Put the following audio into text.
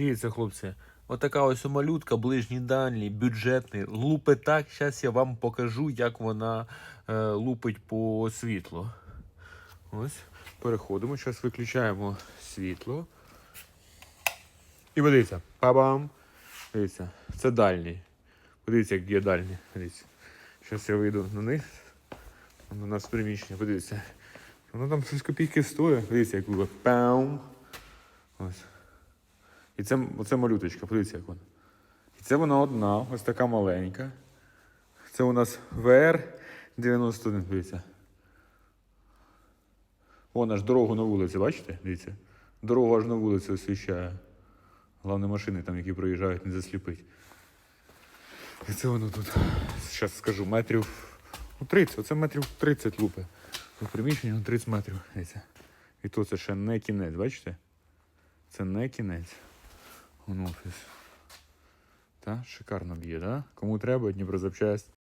Дивіться, хлопці, отака ось малютка, ближній дальній, бюджетний. Лупи так. Зараз я вам покажу, як вона е, лупить по світлу. Ось, переходимо. Зараз виключаємо світло. І подивіться, па-бам. Дивіться, це дальній. Подивіться, як є дальній. Дивіться. Зараз я вийду на них. У нас приміщення, подивіться. Воно там щось копійки стоїть. Дивіться, як було. Пам. Ось. І це оце малюточка, подивіться, як вона. І це вона одна, ось така маленька. Це у нас VR91, дивіться. Вон аж дорогу на вулиці, бачите? Дивіться. Дорогу аж на вулиці освіщає. Головне машини там, які проїжджають, не засліпить. І це воно тут. Зараз скажу, метрів ну, 30, оце метрів 30 лупи. Тут приміщення на 30 метрів. Дивіться. І то це ще не кінець, бачите? Це не кінець. Офіс. Та, шикарно б'є, да? Кому треба, Дніпрозапчасть.